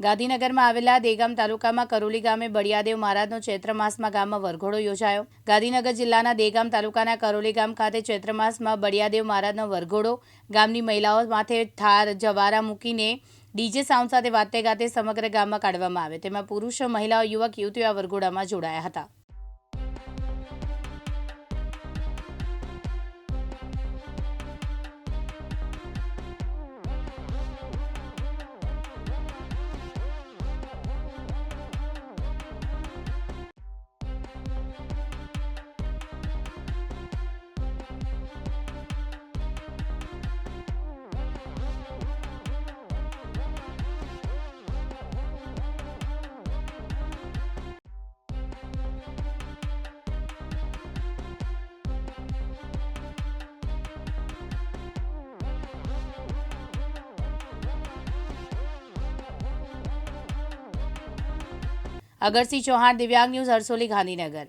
ગાંધીનગરમાં આવેલા દેગામ તાલુકામાં કરોલી ગામે બળિયાદેવ મહારાજનો ચૈત્ર માસમાં ગામમાં વરઘોડો યોજાયો. ગાંધીનગર જિલ્લાના દેગામ તાલુકાના કરોલી ગામ ખાતે ચૈત્ર માસમાં બળિયાદેવ મહારાજનો વરઘોડો ગામની મહિલાઓ માથે થાર જવારા મૂકીને ડીજે સાઉન્ડ સાથે વાતે ગાતે સમગ્ર ગામમાં કાઢવામાં આવે. તેમાં પુરુષો મહિલાઓ યુવક, યુવતીઓ આ વરઘોડામાં જોડાયા હતા. अगर सिंह चौहान दिव्यांग न्यूज़ हरसोली गांधीनगर।